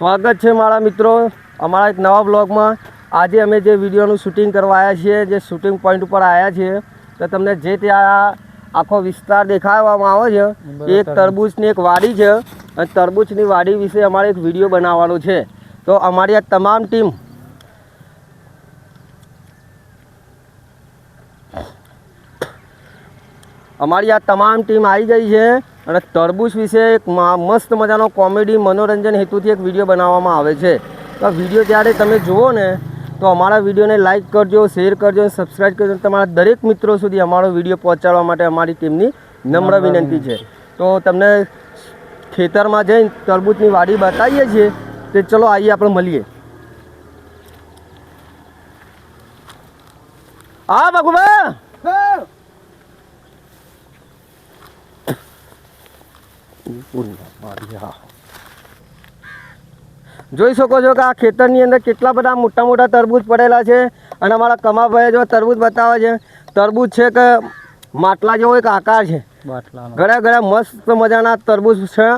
સ્વાગત છે મારા મિત્રો. અમારા એક નવા બ્લોગમાં આજે અમે જે વિડીયોનું શૂટિંગ કરવા આવ્યા છીએ જે શૂટિંગ પોઈન્ટ ઉપર આવ્યા છીએ તો તમને જે ત્યાં આખો વિસ્તાર દેખાડવામાં આવે છે એ એક તરબૂચની એક વાડી છે. અને તરબૂચની વાડી વિશે અમારે એક વીડિયો બનાવવાનો છે. તો અમારી આ તમામ ટીમ અમારી આ તમામ ટીમ આવી ગઈ છે. અને તરબૂચ વિશે એક મસ્ત મજાનો કોમેડી મનોરંજન હેતુથી એક વીડિયો બનાવવામાં આવે છે. તો આ વીડિયો જ્યારે તમે જુઓ ને તો અમારા વિડીયોને લાઇક કરજો શેર કરજો અને સબસ્ક્રાઈબ કરજો તમારા દરેક મિત્રો સુધી અમારો વીડિયો પહોંચાડવા માટે અમારી ટીમની નમ્ર વિનંતી છે. તો તમને ખેતરમાં જઈને તરબૂચની વાડી બતાવીએ છીએ. તે ચલો આવીએ આપણે મળીએ. હા બકુબા! જોઈ શકો છો કે આ ખેતરની અંદર કેટલા બધા મોટા મોટા તરબૂચ પડેલા છે અને અમારા કમાભાઈ જો તરબૂચ બતાવે છે તરબૂચ છે કે માટલા જેવો એક આકાર છે ઘણા ઘણા મસ્ત મજાના તરબૂચ છે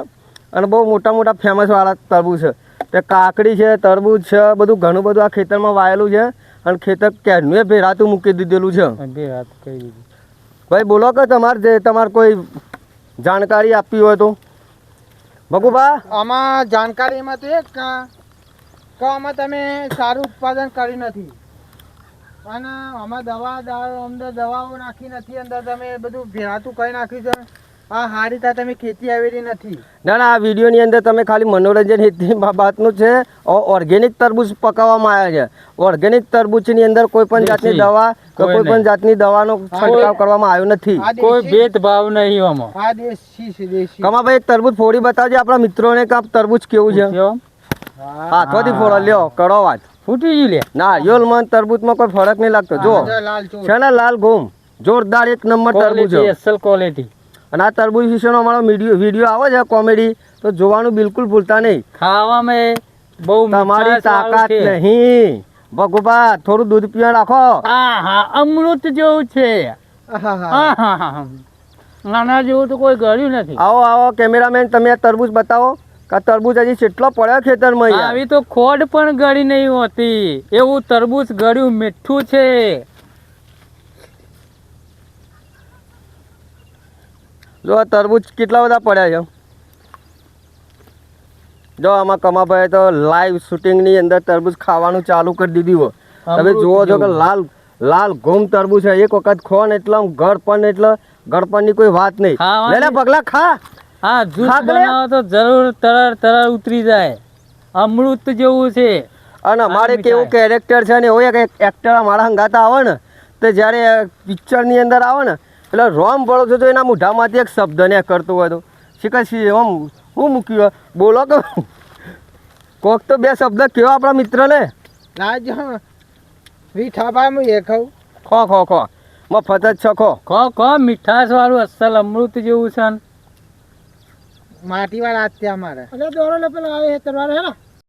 અને બહુ મોટા મોટા ફેમસ વાળા તરબૂચ છે તે કાકડી છે તરબૂચ છે બધું ઘણું બધું આ ખેતરમાં વાયેલું છે અને ખેતર ક્યારનું એ ભેરાતું મૂકી દીધેલું છે ભાઈ બોલો કે તમારે જે તમારે કોઈ જાણકારી આપવી હોય તો. ભગુભા? આમાં જાણકારીમાં તો એક કે આમાં તમે સારું ઉત્પાદન કરી નથી. અને આમાં દવા દવા અંદર દવાઓ નાખી નથી, અંદર તમે બધું ભેરાતું કરી નાખ્યું છે. આ સારી રીતે તમે ખેતી આવેલી નથી. ના ના આ વિડીયોની અંદર તમે ખાલી મનોરંજન હેતુની બા- છે. ઓર્ગેનિક તરબૂચ પકાવવામાં આવ્યા છે. ઓર્ગેનિક તરબૂચની અંદર કોઈ પણ જાતની દવા કોઈ કોઈ પણ જાતની દવાનો છંટકાવ કરવામાં આવ્યો નથી. કોઈ ભેદભાવ નહીં આમાં. આ દેશી છે દેશી. કમાભાઈ તરબૂચ ફોડી બતાવજો. આપણા મિત્રોને કે તરબૂચ કેવું છે? હા. હાથોથી ફોડો લ્યો કરો વાત. ફૂટી ગયું લે. નારિયેળમાં અને તરબૂચમાં કોઈ ફરક નહીં લાગતો. જો. છે ને લાલ ઘૂમ. જોરદાર એક નંબર તરબૂચ છે. અસલ ક્વોલિટી અને આ તરબૂજ વિશેનો અમારો વીડિયો વીડિયો આવે છે કોમેડી તો જોવાનું બિલકુલ ભૂલતા નહીં. ખાવામાં બહુ તમારી તાકાત નહીં. ભગુભા થોડું દૂધ પીવા રાખો. આહા અમૃત જેવું છે. આહાહા. જેવું તો કોઈ ગળ્યું નથી. આવો આવો કેમેરામેન તમે આ તરબૂચ બતાવો કે આ તરબૂચ હજી કેટલો પડ્યો ખેતરમાં. આવી તો ખોડ પણ ગળી નહીં હોતી. એવું તરબૂચ ગળ્યું મીઠું છે. જો આ તરબૂચ કેટલા બધા પડ્યા છે? જો આમાં કમાભાઈ તો લાઈવ શૂટિંગની અંદર તરબૂચ ખાવાનું ચાલુ કરી દીધું હોય. તમે જુઓ છો કે લાલ લાલ ઘૂમ તરબૂચ છે. એક વખત ખો ને એટલે ગળપણ એટલે ગળપણની કોઈ વાત નહીં. લે પગલા ખા. હા બનાવો બનાવો તો જરૂર તરર તરર ઉતરી જાય. અમૃત જેવું છે. અને અમારે કેવું કેરેક્ટર છે ને એવો એક એક્ટર અમારા હંગાતા આવે ને તો જ્યારે પિક્ચરની અંદર આવે ને એટલે રોમ પડો છો તો એના મોઢામાંથી એક શબ્દ ને કરતો હતો શીખા એમ હું મૂક્યું બોલો કે કોક તો બે શબ્દ કેવો આપણા મિત્રને? લાજો હા. હું એ ખાઉં ખો ખો ખો. મફત જ છો ખો. ખો ખો મીઠાશ વાળું અસલ અમૃત જેવું છે. માટી વાળા હાથ ત્યાં મારે. એટલે દોરો લે પેલા આવે તમારે હે ને